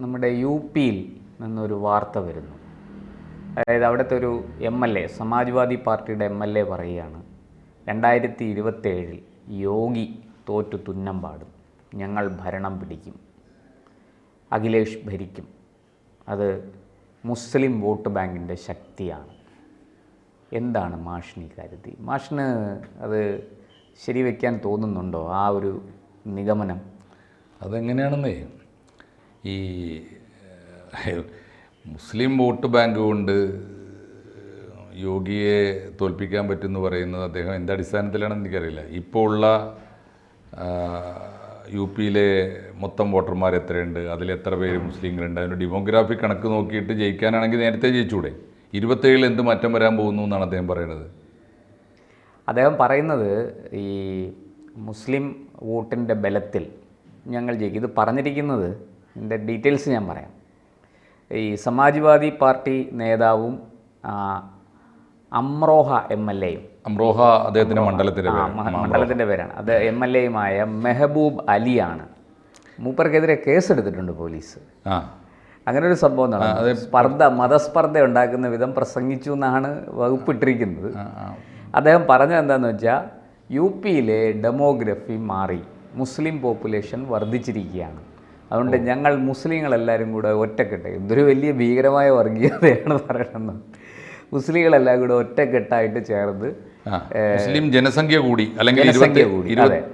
നമ്മുടെ യു പിയിൽ നിന്നൊരു വാർത്ത വരുന്നു. അതായത് അവിടുത്തെ ഒരു എം എൽ എ സമാജ്വാദി പാർട്ടിയുടെ എം എൽ എ പറയുകയാണ് രണ്ടായിരത്തി ഇരുപത്തേഴിൽ യോഗി തോറ്റു തുന്നം പാടും ഞങ്ങൾ ഭരണം പിടിക്കും അഖിലേഷ് ഭരിക്കും. അത് മുസ്ലിം വോട്ട് ബാങ്കിന്റെ ശക്തിയാണ്. എന്താണ് മാഷിന് കാര്യത്തിൽ? മാഷിന് അത് ശരിവെക്കാൻ തോന്നുന്നുണ്ടോ ആ ഒരു നിഗമനം? അതെങ്ങനെയാണെന്നേ ഈ മുസ്ലിം വോട്ട് ബാങ്ക് കൊണ്ട് യോഗിയെ തോൽപ്പിക്കാൻ പറ്റുമെന്ന് പറയുന്നത് അദ്ദേഹം എന്ത് അടിസ്ഥാനത്തിലാണെന്ന് എനിക്കറിയില്ല. ഇപ്പോൾ ഉള്ള യു പിയിലെ മൊത്തം വോട്ടർമാർ എത്രയുണ്ട്? അതിൽ എത്ര പേര് മുസ്ലിങ്ങളുണ്ട്? അതിന്റെ ഡെമോഗ്രാഫി കണക്ക് നോക്കിയിട്ട് ജയിക്കാനാണെങ്കിൽ നേരത്തെ ജയിച്ചൂടെ? ഇരുപത്തേഴിൽ എന്ത് മാറ്റം വരാൻ പോകുന്നു എന്നാണ് അദ്ദേഹം പറയുന്നത്. അദ്ദേഹം പറയുന്നത് ഈ മുസ്ലിം വോട്ടിന്റെ ബലത്തിൽ ഞങ്ങൾ ജയിക്കും. ഇത് പറഞ്ഞിരിക്കുന്നത് ഇതിന്റെ ഡീറ്റെയിൽസ് ഞാൻ പറയാം. ഈ സമാജ്വാദി പാർട്ടി നേതാവും അമ്രോഹ എം എൽ എയും. അമ്രോഹ അദ്ദേഹത്തിന്റെ മണ്ഡലത്തിന്റെ പേരാണ്. മണ്ഡലത്തിന്റെ പേരാണ്. അത് എം എൽ എയുമായ മെഹബൂബ് അലിയാണ്. മൂപ്പർക്കെതിരെ കേസെടുത്തിട്ടുണ്ട് പോലീസ്. ആ. അങ്ങനെ ഒരു സംഭവം നടന്നു. സ്പർദ്ധ മതസ്പർദ്ധ ഉണ്ടാക്കുന്ന വിധം പ്രസംഗിച്ചു എന്നാണ് വകുപ്പിട്ടിരിക്കുന്നത്. അദ്ദേഹം പറഞ്ഞത് എന്താണെന്ന് വെച്ചാൽ യു പിയിലെ ഡെമോഗ്രഫി മാറി മുസ്ലിം പോപ്പുലേഷൻ വർദ്ധിച്ചിരിക്കുകയാണ്. അതുകൊണ്ട് ഞങ്ങൾ മുസ്ലിങ്ങളെല്ലാവരും കൂടെ ഒറ്റക്കെട്ട് ഇതൊരു വലിയ ഭീകരമായ വർഗീയതയാണ് പറയണമെന്ന് മുസ്ലിങ്ങളെല്ലാം കൂടെ ഒറ്റക്കെട്ടായിട്ട് ചേർന്ന് മുസ്ലിം ജനസംഖ്യ കൂടി അല്ലെങ്കിൽ ജനസംഖ്യ കൂടി. അതെ.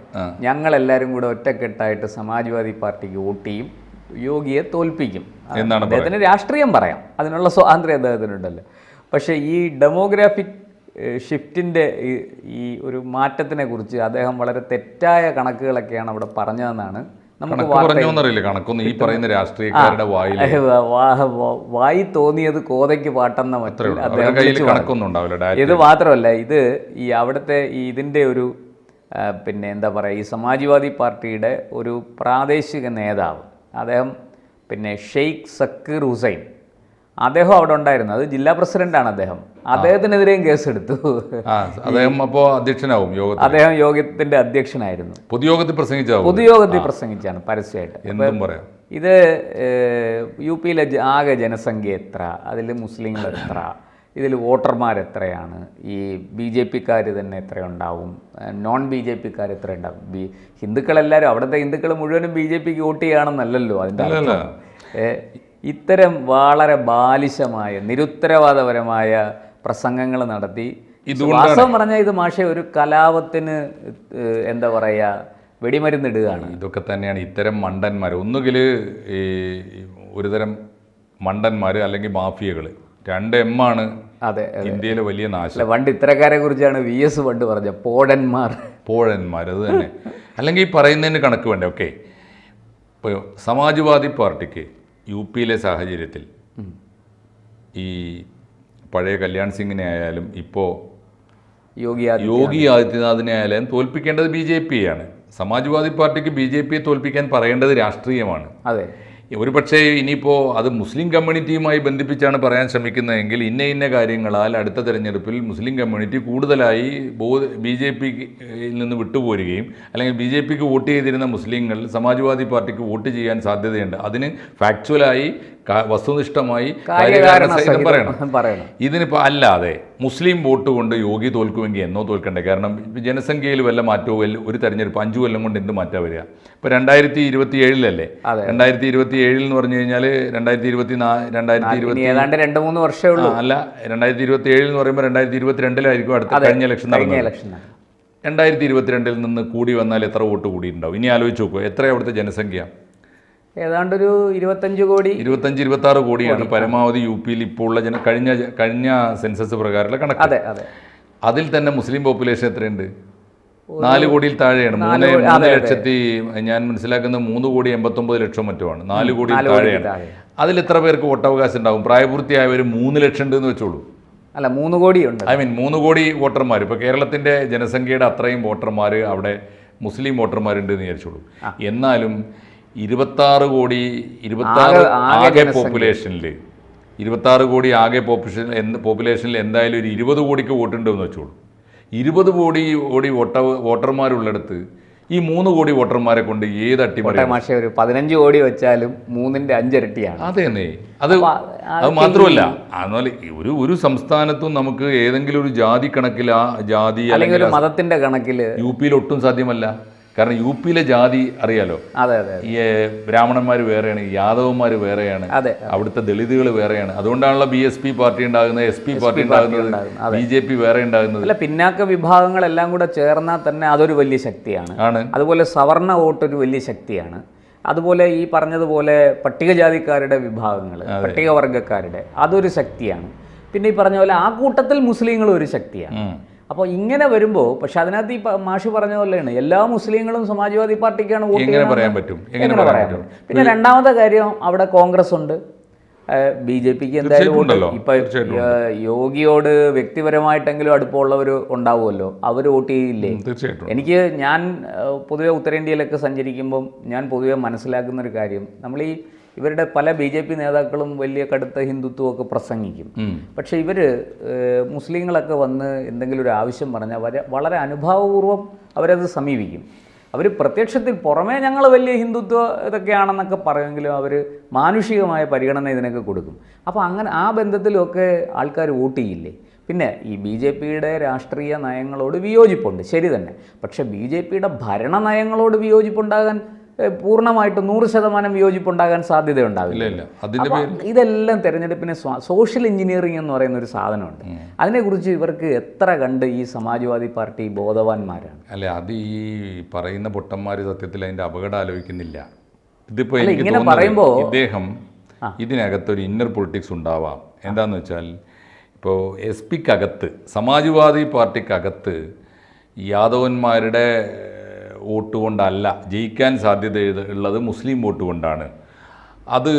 ഞങ്ങളെല്ലാവരും കൂടെ ഒറ്റക്കെട്ടായിട്ട് സമാജ്വാദി പാർട്ടിക്ക് വോട്ട് ചെയ്യും. യോഗിയെ തോൽപ്പിക്കും. എന്നാണ് അദ്ദേഹത്തിന് രാഷ്ട്രീയം പറയാം. അതിനുള്ള സ്വാതന്ത്ര്യം അദ്ദേഹത്തിനുണ്ടല്ലോ. പക്ഷേ ഈ ഡെമോഗ്രാഫിക് ഷിഫ്റ്റിന്റെ ഈ ഒരു മാറ്റത്തിനെ കുറിച്ച് അദ്ദേഹം വളരെ തെറ്റായ കണക്കുകളൊക്കെയാണ് അവിടെ പറഞ്ഞതെന്നാണ് നമുക്ക് കണക്കൊന്നും ഈ പറയുന്ന രാഷ്ട്രീയക്കാരുടെ വായിൽ വായി തോന്നിയത് കോതയ്ക്ക് പാട്ടെന്ന മറ്റു ഇത് മാത്രമല്ല ഇത് ഈ അവിടുത്തെ ഈ ഇതിന്റെ ഒരു പിന്നെ എന്താ പറയുക ഈ സമാജ്വാദി പാർട്ടിയുടെ ഒരു പ്രാദേശിക നേതാവ് അദ്ദേഹം പിന്നെ ഷെയ്ഖ് സക്കീർ ഹുസൈൻ. അദ്ദേഹം അവിടെ ഉണ്ടായിരുന്നു. അത് ജില്ലാ പ്രസിഡന്റാണ് അദ്ദേഹം. അദ്ദേഹത്തിനെതിരെയും കേസെടുത്തു. അദ്ദേഹം അപ്പോ അധ്യക്ഷനാവും അദ്ദേഹം യോഗത്തിന്റെ അധ്യക്ഷനായിരുന്നു. പൊതുയോഗത്തിൽ പ്രസംഗിച്ച പൊതുയോഗത്തിൽ പ്രസംഗിച്ചാണ് പരസ്യമായിട്ട്. എന്തും പറയാം. ഇത് യു പിയിലെ ആകെ ജനസംഖ്യ എത്ര? അതിൽ മുസ്ലിങ്ങൾ എത്ര ഇതിൽ വോട്ടർമാർ എത്രയാണ് ഈ ബി ജെ പിക്കാർ തന്നെ എത്ര ഉണ്ടാവും നോൺ ബി ജെ പിക്കാർ എത്ര ഉണ്ടാവും ബി ഹിന്ദുക്കളെല്ലാവരും അവിടുത്തെ ഹിന്ദുക്കൾ മുഴുവനും ബി ജെ പിക്ക് വോട്ട് ചെയ്യുകയാണെന്നല്ലല്ലോ അതിന്റെ. ഇത്തരം വളരെ ബാലിശമായ നിരുത്തരവാദപരമായ പ്രസംഗങ്ങൾ നടത്തി. വാസ്തവം പറഞ്ഞാൽ ഇത് മാഷെ ഒരു കലാപത്തിന് എന്താ പറയുക വെടിമരുന്നിടുകയാണ്. ഇതൊക്കെ തന്നെയാണ് ഇത്തരം മണ്ടന്മാർ. ഒന്നുകിൽ ഈ ഒരുതരം മണ്ടന്മാർ അല്ലെങ്കിൽ മാഫിയകൾ രണ്ട് എം ആണ് അതെ ഇന്ത്യയിലെ വലിയ നാശം. പണ്ട് ഇത്തരക്കാരെ കുറിച്ചാണ് വി എസ് പണ്ട് പറഞ്ഞത്. പോഴന്മാർ പോഴന്മാർ അത് തന്നെ. അല്ലെങ്കിൽ ഈ പറയുന്നതിന് കണക്ക് വേണ്ടേ? ഓക്കെ. ഇപ്പോൾ സമാജ്വാദി പാർട്ടിക്ക് യു പിയിലെ സാഹചര്യത്തിൽ ഈ പഴയ കല്യാൺ സിംഗിനെ ആയാലും ഇപ്പോൾ യോഗി യോഗി ആദിത്യനാഥിനെ. ആയാലും തോൽപ്പിക്കേണ്ടത് ബി ജെ പിയാണ്. സമാജ്വാദി പാർട്ടിക്ക് ബി ജെ പിയെ തോൽപ്പിക്കാൻ പറയേണ്ടത് രാഷ്ട്രീയമാണ്. അതെ. ഒരു പക്ഷേ ഇനിയിപ്പോൾ അത് മുസ്ലിം കമ്മ്യൂണിറ്റിയുമായി ബന്ധിപ്പിച്ചാണ് പറയാൻ ശ്രമിക്കുന്നതെങ്കിൽ ഇന്ന ഇന്ന കാര്യങ്ങളാൽ അടുത്ത തെരഞ്ഞെടുപ്പിൽ മുസ്ലിം കമ്മ്യൂണിറ്റി കൂടുതലായി ബോ ബി ജെ പിയിൽ നിന്ന് വിട്ടുപോരുകയും അല്ലെങ്കിൽ ബി ജെ പിക്ക് വോട്ട് ചെയ്തിരുന്ന മുസ്ലിങ്ങൾ സമാജ്വാദി പാർട്ടിക്ക് വോട്ട് ചെയ്യാൻ സാധ്യതയുണ്ട്. അതിന് ഫാക്ച്വലായി വസ്തുനിഷ്ഠമായി കാര്യകാരണ കാര്യകാരണ സഹിതം പറയണം. ഇതിനിപ്പോൾ അല്ലാതെ മുസ്ലിം വോട്ട് കൊണ്ട് യോഗി തോൽക്കുമെങ്കിൽ എന്നോ തോൽക്കണ്ടേ? കാരണം ജനസംഖ്യയിൽ വല്ല മാറ്റവും വല്ല- ഒരു തെരഞ്ഞെടുപ്പ് അഞ്ചു കൊല്ലം കൊണ്ട് എന്ത് മാറ്റാ വരിക? ഇപ്പോൾ രണ്ടായിരത്തി ഇരുപത്തി ഏഴിലല്ലേ. രണ്ടായിരത്തി ഇരുപത്തി ഏഴിൽ എന്ന് പറഞ്ഞു കഴിഞ്ഞാൽ രണ്ടായിരത്തി ഇരുപത്തി നാ രണ്ടായിരത്തി ഇരുപത്തി ഏതാണ്ട് രണ്ട് മൂന്ന് വർഷമേ ഉള്ളൂ. അല്ല. രണ്ടായിരത്തി ഇരുപത്തി ഏഴിൽ എന്ന് പറയുമ്പോൾ രണ്ടായിരത്തി ഇരുപത്തി രണ്ടിലായിരിക്കും അടുത്ത കഴിഞ്ഞ ഇലക്ഷൻ കഴിഞ്ഞ നടന്നത്. ഇലക്ഷൻ രണ്ടായിരത്തി ഇരുപത്തിരണ്ടിൽ നിന്ന് കൂടി വന്നാൽ എത്ര വോട്ട് കൂടിയിട്ടുണ്ടാവും? ഇനി ആലോചിച്ച് നോക്കുക എത്ര അവിടുത്തെ ജനസംഖ്യ? ഏതാണ്ട് ഒരു ഇരുപത്തഞ്ച് കോടി. ഇരുപത്തഞ്ച് ഇരുപത്തി ആറ് കോടിയാണ് പരമാവധി യു പിയിൽ ഇപ്പോൾ ഉള്ള ജന കഴിഞ്ഞ കഴിഞ്ഞ സെൻസസ് പ്രകാരമുള്ള കണക്ക്. അതെ അതെ. അതിൽ തന്നെ മുസ്ലിം പോപ്പുലേഷൻ എത്രയുണ്ട്? നാല് കോടിയിൽ താഴെയാണ്. മൂന്ന് മൂന്ന് ലക്ഷത്തി ഞാൻ മനസ്സിലാക്കുന്നത് മൂന്ന് കോടി എൺപത്തൊമ്പത് ലക്ഷം മറ്റുമാണ്. നാല് കോടിയിൽ താഴെയാണ്. താഴെ. അതിൽ എത്ര പേർക്ക് വോട്ടവകാശം ഉണ്ടാവും? പ്രായപൂർത്തിയായവർ മൂന്ന് ലക്ഷം ഉണ്ട് എന്ന് വെച്ചോളൂ. അല്ല മൂന്ന് ഉണ്ട് ഐ മീൻ മൂന്ന് കോടി വോട്ടർമാർ ഇപ്പോൾ കേരളത്തിന്റെ ജനസംഖ്യയുടെ അത്രയും വോട്ടർമാർ അവിടെ മുസ്ലിം വോട്ടർമാരുണ്ട് എന്ന് വിചാരിച്ചോളൂ. എന്നാലും ഇരുപത്താറ് കോടി ഇരുപത്താറ് ആകെ- പോപ്പുലേഷനിൽ ഇരുപത്താറ് കോടി ആകെ പോപ്പുലേഷൻ എന്ത് പോപ്പുലേഷനിൽ എന്തായാലും ഒരു ഇരുപത് കോടിക്ക് വോട്ടുണ്ടെന്ന് വെച്ചോളൂ. ഇരുപത് കോടി കോടി വോട്ട വോട്ടർമാരുള്ളിടത്ത് ഈ മൂന്ന് കോടി വോട്ടർമാരെ കൊണ്ട് ഏത് അട്ടിമറി ഒരു പതിനഞ്ച് കോടി വെച്ചാലും മൂന്നിന്റെ അഞ്ചിരട്ടിയാണ്. അതെ തന്നെ. അത് അത് മാത്രമല്ല എന്നാൽ ഒരു ഒരു സംസ്ഥാനത്തും നമുക്ക് ഏതെങ്കിലും ഒരു ജാതി കണക്കിൽ ആ ജാതി അല്ലെങ്കിൽ മതത്തിന്റെ കണക്കിൽ യു പിയിൽ ഒട്ടും സാധ്യമല്ല. കാരണം യു പിയിലെ ജാതി അറിയാലോ? അതെ അതെ ഈ ബ്രാഹ്മണന്മാർ വേറെയാണ് യാദവന്മാർ വേറെയാണ് അവിടുത്തെ ദളിതുകൾ വേറെയാണ്. അതുകൊണ്ടാണല്ലോ ബി എസ് പി പാർട്ടി ഉണ്ടാകുന്നത് എസ് പി പാർട്ടി ഉണ്ടാകുന്നത്. ബി ജെ പി വേറെ ഉണ്ടാകുന്നത്. അല്ല പിന്നാക്ക വിഭാഗങ്ങളെല്ലാം കൂടെ ചേർന്നാൽ തന്നെ അതൊരു വലിയ ശക്തിയാണ്. ആണ്. അതുപോലെ സവർണ വോട്ട് ഒരു വലിയ ശക്തിയാണ്. അതുപോലെ ഈ പറഞ്ഞതുപോലെ പട്ടികജാതിക്കാരുടെ വിഭാഗങ്ങൾ പട്ടികവർഗക്കാരുടെ അതൊരു ശക്തിയാണ്. പിന്നെ ഈ പറഞ്ഞ പോലെ ആ കൂട്ടത്തിൽ മുസ്ലിങ്ങളും ഒരു ശക്തിയാണ്. അപ്പോൾ ഇങ്ങനെ വരുമ്പോൾ പക്ഷെ അതിനകത്ത് ഈ മാഷു പറഞ്ഞ പോലെയാണ് എല്ലാ മുസ്ലിങ്ങളും സമാജ്വാദി പാർട്ടിക്കാണ് വോട്ട് എങ്ങനെ പറയാൻ പറ്റും? എങ്ങനെ പറയാൻ പറ്റും? പിന്നെ രണ്ടാമത്തെ കാര്യം അവിടെ കോൺഗ്രസ് ഉണ്ട്. ബി ജെ പിക്ക് എന്തായാലും ഇപ്പൊ യോഗിയോട് വ്യക്തിപരമായിട്ടെങ്കിലും അടുപ്പമുള്ളവർ ഉണ്ടാവുമല്ലോ. അവർ വോട്ട് ചെയ്യില്ലേ? തീർച്ചയായിട്ടും എനിക്ക് ഞാൻ പൊതുവെ ഉത്തരേന്ത്യയിലൊക്കെ സഞ്ചരിക്കുമ്പം ഞാൻ പൊതുവെ മനസ്സിലാക്കുന്ന ഒരു കാര്യം നമ്മൾ ഈ ഇവരുടെ പല ബി ജെ പി നേതാക്കളും വലിയ കടുത്ത ഹിന്ദുത്വമൊക്കെ പ്രസംഗിക്കും. പക്ഷേ ഇവർ മുസ്ലിങ്ങളൊക്കെ വന്ന് എന്തെങ്കിലും ഒരു ആവശ്യം പറഞ്ഞാൽ വരെ വളരെ അനുഭാവപൂർവം അവരത് സമീപിക്കും. അവർ പ്രത്യക്ഷത്തിൽ പുറമേ ഞങ്ങൾ വലിയ ഹിന്ദുത്വ ഇതൊക്കെയാണെന്നൊക്കെ പറയുമെങ്കിലും അവർ മാനുഷികമായ പരിഗണന ഇതിനൊക്കെ കൊടുക്കും. അപ്പോൾ അങ്ങനെ ആ ബന്ധത്തിലൊക്കെ ആൾക്കാർ വോട്ട് ചെയ്യില്ലേ? പിന്നെ ഈ ബി ജെ പിയുടെ രാഷ്ട്രീയ നയങ്ങളോട് വിയോജിപ്പുണ്ട് ശരി തന്നെ. പക്ഷേ ബി ജെ പിയുടെ ഭരണ നയങ്ങളോട് വിയോജിപ്പുണ്ടാകാൻ പൂർണമായിട്ട് നൂറ് ശതമാനം വിയോജിപ്പുണ്ടാകാൻ സാധ്യതയുണ്ടാവില്ല. ഇതെല്ലാം തെരഞ്ഞെടുപ്പിനെ സോഷ്യൽ എഞ്ചിനീയറിംഗ് എന്ന് പറയുന്ന ഒരു സാധനമുണ്ട്. അതിനെക്കുറിച്ച് ഇവർക്ക് എത്ര കണ്ട് ഈ സമാജ്വാദി പാർട്ടി ബോധവാന്മാരാണ്? അല്ല അത് ഈ പറയുന്ന പൊട്ടന്മാർ സത്യത്തിൽ അതിന്റെ അപകടം ആലോചിക്കുന്നില്ല. ഇതിപ്പോ ഇങ്ങനെ പറയുമ്പോൾ പറയുമ്പോ- ഇദ്ദേഹം ഇതിനകത്തൊരു ഇന്നർ പൊളിറ്റിക്സ് ഉണ്ടാവാം. എന്താന്ന് വെച്ചാൽ ഇപ്പോൾ എസ് പിക്കകത്ത് സമാജ്വാദി പാർട്ടിക്കകത്ത് യാദവന്മാരുടെ വോട്ട് കൊണ്ടല്ല ജയിക്കാൻ സാധ്യത ഉള്ളത് മുസ്ലിം വോട്ട് കൊണ്ടാണ് അത്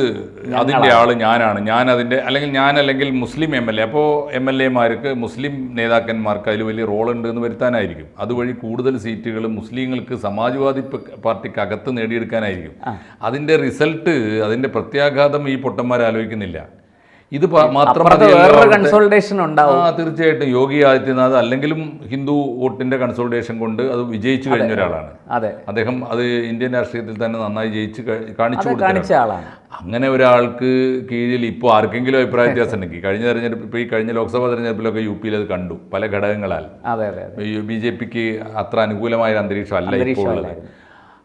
അതിന്റെ ആൾ ഞാനാണ്. ഞാൻ അതിന്റെ അല്ലെങ്കിൽ ഞാൻ അല്ലെങ്കിൽ മുസ്ലിം എം എൽ എ. അപ്പോൾ എം എൽ എമാർക്ക് മുസ്ലിം നേതാക്കന്മാർക്ക് അതിൽ വലിയ റോൾ ഉണ്ട് എന്ന് വരുത്താനായിരിക്കും. അതുവഴി കൂടുതൽ സീറ്റുകൾ മുസ്ലിങ്ങൾക്ക് സമാജ്വാദി പാർട്ടിക്ക് അകത്ത് നേടിയെടുക്കാനായിരിക്കും. അതിന്റെ റിസൾട്ട് അതിന്റെ പ്രത്യാഘാതം ഈ പൊട്ടന്മാർ ആലോചിക്കുന്നില്ല ഇത് മാത്രം കൺസോൾട്ടേഷൻ ഉണ്ടാവും. ആ തീർച്ചയായിട്ടും. യോഗി ആദിത്യനാഥ് അല്ലെങ്കിലും ഹിന്ദു വോട്ടിന്റെ കൺസോൾട്ടേഷൻ കൊണ്ട് അത് വിജയിച്ചു കഴിഞ്ഞ ഒരാളാണ്. അതെ. അദ്ദേഹം അത് ഇന്ത്യൻ രാഷ്ട്രീയത്തിൽ തന്നെ നന്നായി ജയിച്ച് കാണിച്ചു കാണിച്ച ആളാണ്. അങ്ങനെ ഒരാൾക്ക് കീഴിൽ ഇപ്പോൾ ആർക്കെങ്കിലും അഭിപ്രായ വ്യത്യാസം ഉണ്ടെങ്കിൽ കഴിഞ്ഞ തെരഞ്ഞെടുപ്പ് ഇപ്പോൾ ഈ കഴിഞ്ഞ ലോക്സഭാ തെരഞ്ഞെടുപ്പിലൊക്കെ യു പിയിൽ അത് കണ്ടു പല ഘടകങ്ങളാൽ. അതെ അതെ അതെ. ബി ജെ പിക്ക് അത്ര അനുകൂലമായ ഒരു അന്തരീക്ഷം അല്ല ഇപ്പോൾ ഉള്ളത്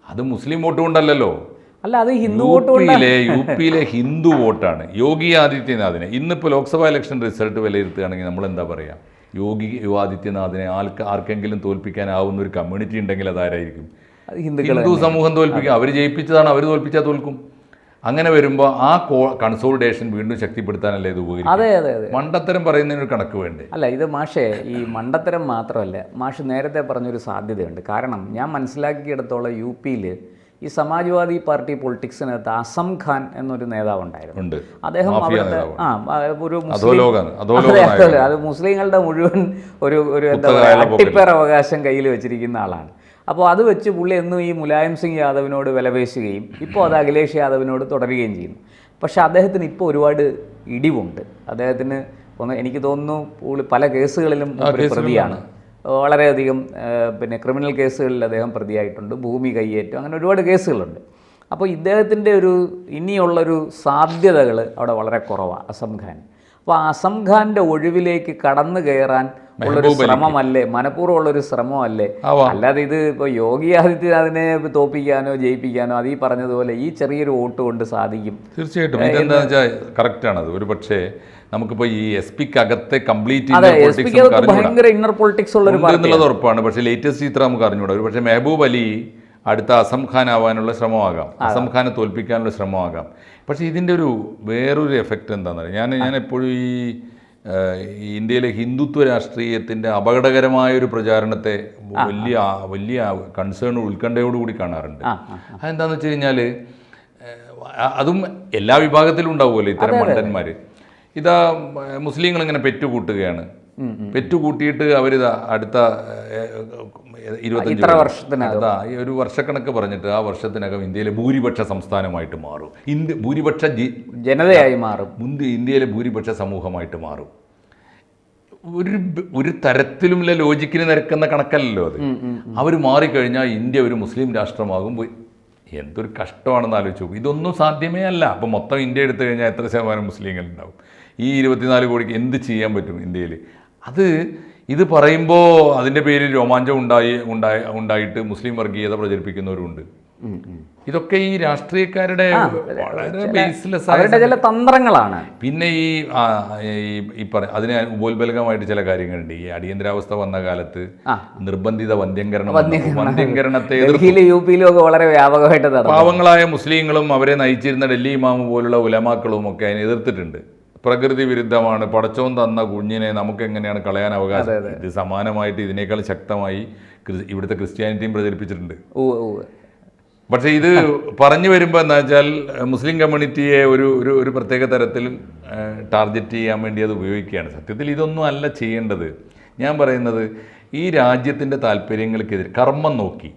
അത് മുസ്ലിം വോട്ട് കൊണ്ടല്ലല്ലോ. അല്ല അത് ഹിന്ദു വോട്ടിലെ യു പിയിലെ ഹിന്ദു വോട്ടാണ്. യോഗി ആദിത്യനാഥിനെ. ഇന്നിപ്പോൾ ലോക്സഭാ ഇലക്ഷൻ റിസൾട്ട് വിലയിരുത്തുകയാണെങ്കിൽ നമ്മൾ എന്താ പറയുക യോഗി ആദിത്യനാഥിനെ ആൾക്ക് ആർക്കെങ്കിലും തോൽപ്പിക്കാനാവുന്ന ഒരു കമ്മ്യൂണിറ്റി ഉണ്ടെങ്കിൽ അതാരായിരിക്കും ഹിന്ദു സമൂഹം തോൽപ്പിക്കും അവർ ജയിപ്പിച്ചതാണ് അവർ തോൽപ്പിച്ചാൽ തോൽക്കും. അങ്ങനെ വരുമ്പോൾ ആ കൺസോളിഡേഷൻ വീണ്ടും ശക്തിപ്പെടുത്താനല്ലേ ഇത് ഉപകരിക്കും? അതെ അതെ അതെ. മണ്ടത്തരം പറയുന്നതിനൊരു കണക്ക് വേണ്ടേ? അല്ല ഇത് മാഷേ ഈ മണ്ടത്തരം മാത്രമല്ല മാഷ് നേരത്തെ പറഞ്ഞൊരു സാധ്യതയുണ്ട്. കാരണം ഞാൻ മനസ്സിലാക്കിയിടത്തോളം യു പിയിൽ ഈ സമാജ്വാദി പാർട്ടി പൊളിറ്റിക്സിനകത്ത് അസം ഖാൻ എന്നൊരു നേതാവ് ഉണ്ടായിരുന്നു അദ്ദേഹം അവിടുത്തെ ആ ഒരു മുസ്ലിം അതെ, മുസ്ലിങ്ങളുടെ മുഴുവൻ ഒരു ഒരു എന്താ പറയുക അട്ടിപ്പേർ അവകാശം കയ്യിൽ വെച്ചിരിക്കുന്ന ആളാണ്. അപ്പോൾ അത് വെച്ച് പുള്ളി എന്നും ഈ മുലായം സിംഗ് യാദവിനോട് വിലപേശുകയും ഇപ്പോൾ അത് അഖിലേഷ് യാദവിനോട് തുടരുകയും ചെയ്യുന്നു. പക്ഷേ അദ്ദേഹത്തിന് ഇപ്പോൾ ഒരുപാട് ഇടിവുണ്ട്. അദ്ദേഹത്തിന് ഒന്ന് എനിക്ക് തോന്നുന്നു പുള്ളി പല കേസുകളിലും പ്രതിയാണ്. വളരെയധികം പിന്നെ ക്രിമിനൽ കേസുകളിൽ അദ്ദേഹം പ്രതിയായിട്ടുണ്ട് ഭൂമി കയ്യേറ്റം അങ്ങനെ ഒരുപാട് കേസുകളുണ്ട്. അപ്പോൾ ഇദ്ദേഹത്തിന്റെ ഒരു ഇനിയുള്ളൊരു സാധ്യതകൾ അവിടെ വളരെ കുറവാണ് അസം ഖാൻ അപ്പോൾ ആസം ഖാന്റെ ഒഴിവിലേക്ക് കടന്നു കയറാൻ ഉള്ളൊരു ശ്രമമല്ലേ? മനഃപൂർവം ഉള്ളൊരു ശ്രമമല്ലേ അല്ലാതെ ഇത് ഇപ്പോൾ യോഗി ആദിത്യനാഥിനെ തോപ്പിക്കാനോ ജയിപ്പിക്കാനോ അത് ഈ പറഞ്ഞതുപോലെ ഈ ചെറിയൊരു വോട്ട് കൊണ്ട് സാധിക്കും. തീർച്ചയായിട്ടും. ഇതെന്താണെന്ന് വെച്ചാൽ കറക്റ്റാണത്. ഒരു പക്ഷേ നമുക്കിപ്പോൾ ഈ എസ് പിക്ക് അകത്തെ കംപ്ലീറ്റ് അതെ ഭയങ്കര ഇന്നർ പൊളിറ്റിക്സ് ഉണ്ട് എന്നുള്ളത് ഉറപ്പാണ്. പക്ഷേ ലേറ്റസ്റ്റ് ചിത്രം നമുക്ക് അറിഞ്ഞൂടാ. ഒരു പക്ഷേ മെഹബൂബ് അലി അടുത്ത അസം ഖാൻ ആവാനുള്ള ശ്രമമാകാം. അസംഖാനെ തോൽപ്പിക്കാനുള്ള ശ്രമമാകാം. പക്ഷേ ഇതിന്റെ ഒരു വേറൊരു എഫക്റ്റ് എന്താണെന്ന് പറയുക ഞാൻ ഞാൻ എപ്പോഴും ഈ ഇന്ത്യയിലെ ഹിന്ദുത്വ രാഷ്ട്രീയത്തിന്റെ അപകടകരമായ ഒരു പ്രചാരണത്തെ വലിയ വലിയ കൺസേൺ ഉത്കണ്ഠയോടുകൂടി കാണാറുണ്ട്. അതെന്താണെന്ന് വെച്ച് കഴിഞ്ഞാൽ അതും എല്ലാ വിഭാഗത്തിലും ഉണ്ടാവുമല്ലോ ഇത്തരം മണ്ടന്മാർ ഇതാ മുസ്ലിങ്ങൾ ഇങ്ങനെ പെറ്റുകൂട്ടുകയാണ്. പെറ്റുകൂട്ടിയിട്ട് അവരിതാ അടുത്ത ഇരുപത്തഞ്ച്. വർഷത്തിനകം. ഈ ഒരു വർഷക്കണക്ക് പറഞ്ഞിട്ട് ആ വർഷത്തിനകം ഇന്ത്യയിലെ ഭൂരിപക്ഷ സംസ്ഥാനമായിട്ട് മാറും. ഇന്ത്യ ഭൂരിപക്ഷ ജനതയായി മാറും. ഇന്ത്യയിലെ ഭൂരിപക്ഷ സമൂഹമായിട്ട് മാറും. ഒരു ഒരു തരത്തിലുമില്ല ലോജിക്കിന് നിരക്കുന്ന കണക്കല്ലല്ലോ അത്. അവർ മാറിക്കഴിഞ്ഞാൽ ഇന്ത്യ ഒരു മുസ്ലിം രാഷ്ട്രമാകും. എന്തൊരു കഷ്ടമാണെന്ന് ആലോചിച്ചു. ഇതൊന്നും സാധ്യമേ അല്ല. അപ്പം മൊത്തം ഇന്ത്യ എടുത്തു കഴിഞ്ഞാൽ എത്ര ശതമാനം മുസ്ലിങ്ങൾ ഉണ്ടാവും? ഈ ഇരുപത്തിനാല് കോടിക്ക് എന്ത് ചെയ്യാൻ പറ്റും ഇന്ത്യയിൽ അത് ഇത് പറയുമ്പോൾ അതിന്റെ പേരിൽ രോമാഞ്ചം ഉണ്ടായി ഉണ്ടായി ഉണ്ടായിട്ട് മുസ്ലിം വർഗീയത പ്രചരിപ്പിക്കുന്നവരുണ്ട്. ഇതൊക്കെ ഈ രാഷ്ട്രീയക്കാരുടെ വളരെ ബേസ്ലെസ് അവരുടെ ചില തന്ത്രങ്ങളാണ്. പിന്നെ ഈ ഈ പറ അതിന് ഉപോത്ബലകമായിട്ട് ചില കാര്യങ്ങളുണ്ട്. ഈ അടിയന്തരാവസ്ഥ വന്ന കാലത്ത് നിർബന്ധിത വന്ധ്യംകരണം. വന്ധ്യംകരണത്തെ യു പിയിലും ഒക്കെ വളരെ വ്യാപകമായിട്ട് പാവങ്ങളായ മുസ്ലിങ്ങളും അവരെ നയിച്ചിരുന്ന ഡൽഹി ഇമാമ് പോലുള്ള ഉലമാക്കളും ഒക്കെ അതിനെ എതിർത്തിട്ടുണ്ട്. പ്രകൃതി വിരുദ്ധമാണ്. പടച്ചോൻ തന്ന കുഞ്ഞിനെ നമുക്ക് എങ്ങനെയാണ് കളയാൻ അവകാശം? ഇത് സമാനമായിട്ട് ഇതിനേക്കാൾ ശക്തമായി ഇവിടുത്തെ ക്രിസ്ത്യാനിറ്റിയും പ്രചരിപ്പിച്ചിട്ടുണ്ട്. ഓ ഓ പക്ഷേ ഇത് പറഞ്ഞു വരുമ്പോൾ എന്താ വെച്ചാൽ മുസ്ലിം കമ്മ്യൂണിറ്റിയെ ഒരു ഒരു ഒരു പ്രത്യേക തരത്തിൽ ടാർഗറ്റ് ചെയ്യാൻ വേണ്ടി അത് ഉപയോഗിക്കുകയാണ്. സത്യത്തിൽ ഇതൊന്നും അല്ല ചെയ്യേണ്ടത്. ഞാൻ പറയുന്നത് ഈ രാജ്യത്തിന്റെ താല്പര്യങ്ങൾക്കെതിരെ കർമ്മം നോക്കി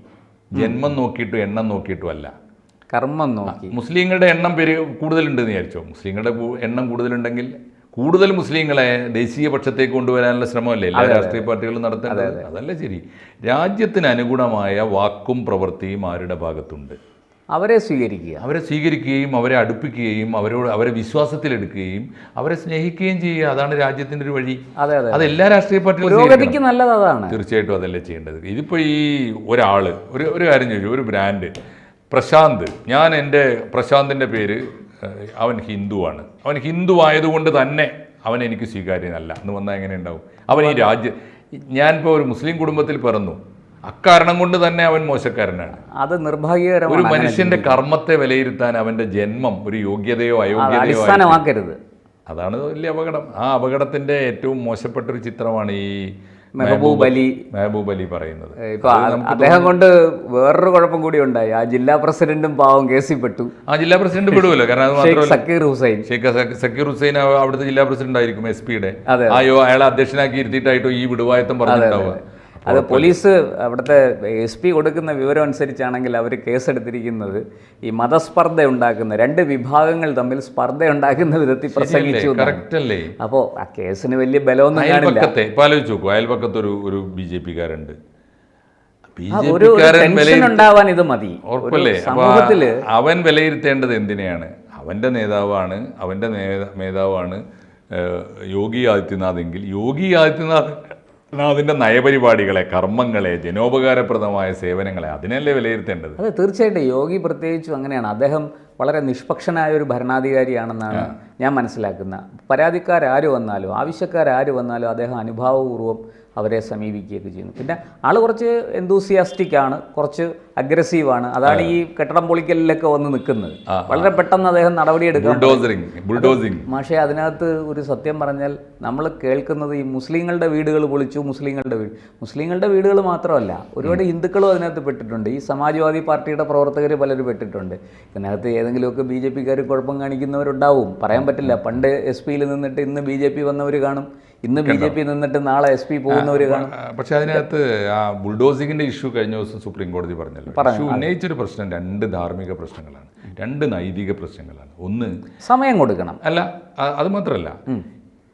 ജന്മം നോക്കിയിട്ടും എണ്ണം നോക്കിയിട്ടും അല്ല. കർമ്മം നോക്കി. മുസ്ലിങ്ങളുടെ എണ്ണം പേര് കൂടുതലുണ്ടെന്ന് വിചാരിച്ചോ? മുസ്ലിങ്ങളുടെ എണ്ണം കൂടുതലുണ്ടെങ്കിൽ കൂടുതൽ മുസ്ലിങ്ങളെ ദേശീയ പക്ഷത്തേക്ക് കൊണ്ടുവരാനുള്ള ശ്രമമല്ലേ? എല്ലാ രാഷ്ട്രീയ പാർട്ടികളും നടത്തേണ്ടത് അതല്ല ശരി. രാജ്യത്തിന് അനുഗുണമായ വാക്കും പ്രവൃത്തിയും ആരുടെ ഭാഗത്തുണ്ട്? അവരെ സ്വീകരിക്കുക. അവരെ സ്വീകരിക്കുകയും അവരെ അടുപ്പിക്കുകയും അവരോട് അവരെ വിശ്വാസത്തിലെടുക്കുകയും അവരെ സ്നേഹിക്കുകയും ചെയ്യുക. അതാണ് രാജ്യത്തിന്റെ ഒരു വഴി. അതെ അതെ അത്. എല്ലാ രാഷ്ട്രീയ പാർട്ടികളും നല്ലത് അതാണ്. തീർച്ചയായിട്ടും അതല്ലേ ചെയ്യേണ്ടത്. ഇതിപ്പോൾ ഈ ഒരാൾ ഒരു ഒരു കാര്യം ചോദിച്ചു. ഒരു ബ്രാൻഡ്. പ്രശാന്ത്. ഞാൻ എന്റെ പ്രശാന്തിന്റെ പേര് അവൻ ഹിന്ദുവാണ് അവൻ ഹിന്ദു ആയതുകൊണ്ട് തന്നെ അവൻ എനിക്ക് സ്വീകാര്യനല്ല. എന്ന് വന്നാൽ എങ്ങനെ ഉണ്ടാവും? അവൻ ഈ രാജ്യ ഞാനിപ്പോൾ ഒരു മുസ്ലിം കുടുംബത്തിൽ പിറന്നു. അക്കാരണം കൊണ്ട് തന്നെ അവൻ മോശക്കാരനാണ്. അത് നിർഭാഗ്യകരമാണ് ഒരു മനുഷ്യന്റെ കർമ്മത്തെ വിലയിരുത്താൻ അവന്റെ ജന്മം ഒരു യോഗ്യതയോ അയോഗ്യതയോ അടിസ്ഥാനമാക്കരുത്. അതാണ് വലിയ അപകടം. ആ അപകടത്തിന്റെ ഏറ്റവും മോശപ്പെട്ട ഒരു ചിത്രമാണ് ഈ മെഹബൂബ് അലി. മെഹബൂബ് അലി പറയുന്നത്. ഇപ്പൊ അദ്ദേഹം കൊണ്ട് വേറൊരു കുഴപ്പം കൂടി ഉണ്ടായി. ആ ജില്ലാ പ്രസിഡന്റും പാവം കേസിൽ പെട്ടു. ആ ജില്ലാ പ്രസിഡന്റ് പെടുവല്ലോ? കാരണം അത് ഷെയ്ഖ് മാത്രമല്ല സക്കീർ ഹുസൈൻ. ഷെയ്ഖ് സക്കീർ ഹുസൈൻ അവിടുത്തെ ജില്ലാ പ്രസിഡന്റ് ആയിരിക്കും എസ് പിയുടെ അയാളെ അധ്യക്ഷനാക്കി ഇരുത്തിയിട്ടായിട്ടോ ഈ വിടുവായത്തം പറഞ്ഞിട്ടുണ്ടാവുക. അത് പോലീസ് അവിടുത്തെ എസ് പി കൊടുക്കുന്ന വിവരം അനുസരിച്ചാണെങ്കിൽ അവർ കേസെടുത്തിരിക്കുന്നത് ഈ മതസ്പർദ്ധ ഉണ്ടാക്കുന്ന രണ്ട് വിഭാഗങ്ങൾ തമ്മിൽ സ്പർദ്ധ ഉണ്ടാക്കുന്ന വിധത്തിൽ പ്രസംഗിച്ചു അപ്പോൾ ആ കേസിന് വലിയ ബലമൊന്നും കാണില്ല. ഇപ്പൊ ആലോചിച്ച് നോക്കൂ അയൽപക്കത്ത് ഒരു ഒരു ബി ജെ പിക്കാരുണ്ട്. ഒരു ടെൻഷൻ ഉണ്ടാവാൻ ഇത് മതി. സമൂഹത്തിൽ അവൻ വിലയിരുത്തേണ്ടത് എന്തിനെയാണ്? അവന്റെ നേതാവാണ് അവന്റെ നേ- നേതാവാണ് യോഗി ആദിത്യനാഥ് എങ്കിൽ യോഗി ആദിത്യനാഥ് നാഥിന്റെ നയപരിപാടികളെ കർമ്മങ്ങളെ ജനോപകാരപ്രദമായ സേവനങ്ങളെ അതിനല്ലേ വിലയിരുത്തേണ്ടത്? അതെ തീർച്ചയായിട്ടും. യോഗി പ്രത്യേകിച്ചും അങ്ങനെയാണ്. അദ്ദേഹം വളരെ നിഷ്പക്ഷനായ ഒരു ഭരണാധികാരിയാണെന്നാണ് ഞാൻ മനസ്സിലാക്കുന്നത്. പരാതിക്കാരാര് വന്നാലും ആവശ്യക്കാരാര് വന്നാലും അദ്ദേഹം അനുഭാവപൂർവം അവരെ സമീപിക്കുകയൊക്കെ ചെയ്യുന്നു. പിന്നെ ആൾ കുറച്ച് എന്തൂസിയാസ്റ്റിക് ആണ് കുറച്ച് അഗ്രസീവാണ് അതാണ് ഈ കെട്ടിടം പൊളിക്കലിലൊക്കെ വന്ന് നിൽക്കുന്നത്. വളരെ പെട്ടെന്ന് അദ്ദേഹം നടപടിയെടുക്കും പക്ഷേ അതിനകത്ത് ഒരു സത്യം പറഞ്ഞാൽ നമ്മൾ കേൾക്കുന്നത് ഈ മുസ്ലിങ്ങളുടെ വീടുകൾ പൊളിച്ചു മുസ്ലിങ്ങളുടെ വീട്. മുസ്ലിങ്ങളുടെ വീടുകൾ മാത്രമല്ല ഒരുപാട് ഹിന്ദുക്കളും അതിനകത്ത് പെട്ടിട്ടുണ്ട്. ഈ സമാജ്വാദി പാർട്ടിയുടെ പ്രവർത്തകർ പലരും പെട്ടിട്ടുണ്ട്. ഇതിനകത്ത് ഏതെങ്കിലുമൊക്കെ ബി ജെ പിക്കാർ കുഴപ്പം കാണിക്കുന്നവരുണ്ടാവും. പറയാൻ പറ്റില്ല. പണ്ട് എസ് പിയിൽ നിന്നിട്ട് ഇന്ന് ബി ജെ പി വന്നവർ കാണും. ഇന്ന് ബി ജെ പി നിന്നിട്ട് നാളെ എസ് പി പോകുന്നവര് പക്ഷെ അതിനകത്ത് ആ ബുൾഡോസിങ്ങിന്റെ ഇഷ്യൂ കഴിഞ്ഞ ദിവസം സുപ്രീം കോടതി പറഞ്ഞല്ലോ. ഇഷ്യൂ ഉന്നയിച്ചൊരു പ്രശ്നം രണ്ട് ധാർമ്മിക പ്രശ്നങ്ങളാണ്. രണ്ട് നൈതിക പ്രശ്നങ്ങളാണ്. ഒന്ന് സമയം കൊടുക്കണം. അല്ല അത് മാത്രമല്ല.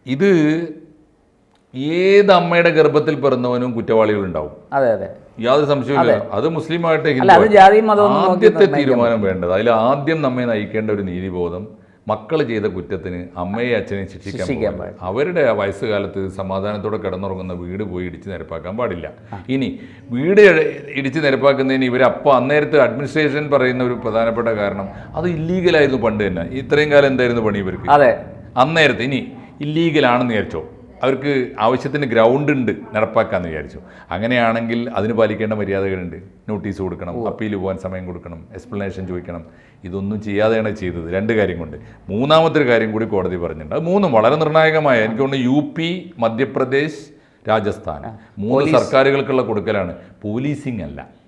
ഇത് ഏത് അമ്മയുടെ ഗർഭത്തിൽ പിറന്നവനും കുറ്റവാളികളുണ്ടാവും അതെ അതെ. യാതൊരു സംശയമില്ല അത്. മുസ്ലിമായിട്ട് ആദ്യത്തെ തീരുമാനം വേണ്ടത്. അതിൽ ആദ്യം നമ്മെ നയിക്കേണ്ട ഒരു നീതിബോധം മക്കൾ ചെയ്ത കുറ്റത്തിന് അമ്മയെ അച്ഛനെ ശിക്ഷിക്കാൻ പാടില്ല. അവരുടെ ആ വയസ്സുകാലത്ത് സമാധാനത്തോടെ കിടന്നുറങ്ങുന്ന വീട് പോയി ഇടിച്ച് നിരപ്പാക്കാൻ പാടില്ല. ഇനി വീട് ഇടിച്ച് നിരപ്പാക്കുന്നതിന് ഇവർ അപ്പോൾ അന്നേരത്തെ അഡ്മിനിസ്ട്രേഷൻ പറയുന്ന ഒരു പ്രധാനപ്പെട്ട കാരണം അത് ഇല്ലീഗലായിരുന്നു പണ്ട് തന്നെ. ഇത്രയും കാലം എന്തായിരുന്നു പണി ഇവർക്ക്? അതെ. അന്നേരത്തെ ഇനി ഇല്ലീഗലാണെന്ന് വിചാരിച്ചോ? അവർക്ക് ആവശ്യത്തിന് ഗ്രൗണ്ട് ഉണ്ട് നടപ്പാക്കാന്ന് വിചാരിച്ചു. അങ്ങനെയാണെങ്കിൽ അതിന് പാലിക്കേണ്ട മര്യാദകളുണ്ട്. നോട്ടീസ് കൊടുക്കണം അപ്പീൽ പോകാൻ സമയം കൊടുക്കണം എക്സ്പ്ലനേഷൻ ചോദിക്കണം. ഇതൊന്നും ചെയ്യാതെയാണ് ചെയ്തത്. രണ്ട് കാര്യം കൊണ്ട്. മൂന്നാമത്തെ ഒരു കാര്യം കൂടി കോടതി പറഞ്ഞിട്ടുണ്ട്. അത് മൂന്നും വളരെ നിർണായകമായ എനിക്ക് തോന്നുന്നു യു പി മധ്യപ്രദേശ് രാജസ്ഥാൻ. മൂന്ന് സർക്കാരുകൾക്കുള്ള കൊടുക്കലാണ്. പോലീസിംഗ് അല്ല.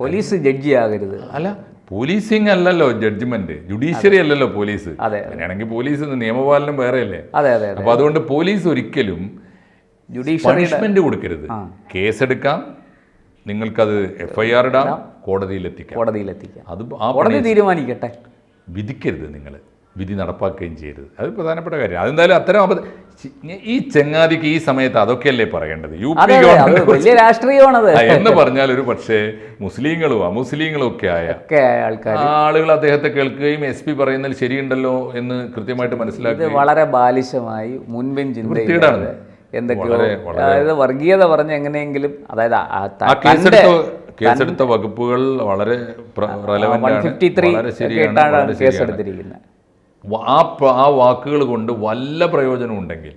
പോലീസ് ജഡ്ജി ആകരുത് അല്ല പോലീസിങ് അല്ലല്ലോ ജഡ്ജ്മെന്റ് ജുഡീഷ്യറി അല്ലല്ലോ പോലീസ്. അതെ. അങ്ങനെയാണെങ്കിൽ പോലീസ് നിയമപാലനം വേറെയല്ലേ? അതെ അതെ അതെ. അപ്പൊ അതുകൊണ്ട് പോലീസ് ഒരിക്കലും പണിഷ്മെന്റ് കൊടുക്കരുത്. കേസെടുക്കാം നിങ്ങൾക്കത് എഫ് ഐ ആർ ഇടാം കോടതിയിൽ എത്തിക്കാം കോടതിയിലെത്തിക്കാം. അത് ആ കോടതി തീരുമാനിക്കട്ടെ. വിധിക്കരുത് നിങ്ങൾ വിധി നടപ്പാക്കുകയും ചെയ്യരുത്. അത് പ്രധാനപ്പെട്ട കാര്യം. അതെന്തായാലും അത്തരം അബദ്ധ ഈ ചെങ്ങാതിക്ക് ഈ സമയത്ത് അതൊക്കെയല്ലേ പറയേണ്ടത് യു പി വലിയ രാഷ്ട്രീയമാണത് എന്ന് പറഞ്ഞാൽ ഒരു പക്ഷേ മുസ്ലിങ്ങളും അമുസ്ലിങ്ങളും ഒക്കെ ആയ ആളുകൾ അദ്ദേഹത്തെ കേൾക്കുകയും എസ് പി പറയുന്നതിൽ ശരിയുണ്ടല്ലോ എന്ന് കൃത്യമായിട്ട് മനസ്സിലാക്കി വളരെ ബാലിശമായി മുൻപിൻ ചിന്തയാണ് എന്തൊക്കെയോ അതായത് വർഗീയത പറഞ്ഞ് എങ്ങനെയെങ്കിലും അതായത് കേസെടുത്ത വകുപ്പുകൾ വളരെ കേസെടുത്തിരിക്കുന്നത് ആ ആ വാക്കുകൾ കൊണ്ട് വല്ല പ്രയോജനം ഉണ്ടെങ്കിൽ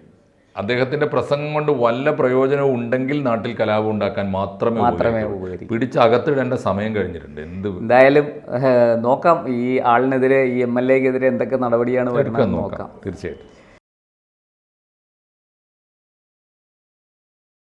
അദ്ദേഹത്തിന്റെ പ്രസംഗം കൊണ്ട് വല്ല പ്രയോജനവും ഉണ്ടെങ്കിൽ നാട്ടിൽ കലാപം ഉണ്ടാക്കാൻ മാത്രമേ മാത്രമേ ഉപകരിക്കൂ. ഉപകരിക്കൂ. പിടിച്ച് അകത്തിടേണ്ട സമയം കഴിഞ്ഞിട്ടുണ്ട്. എന്ത് എന്തായാലും നോക്കാം. ഈ ആളിനെതിരെ ഈ എം എൽ എക്കെതിരെ എന്തൊക്കെ നടപടിയാണ് വരുന്നത് നോക്കാം. തീർച്ചയായിട്ടും.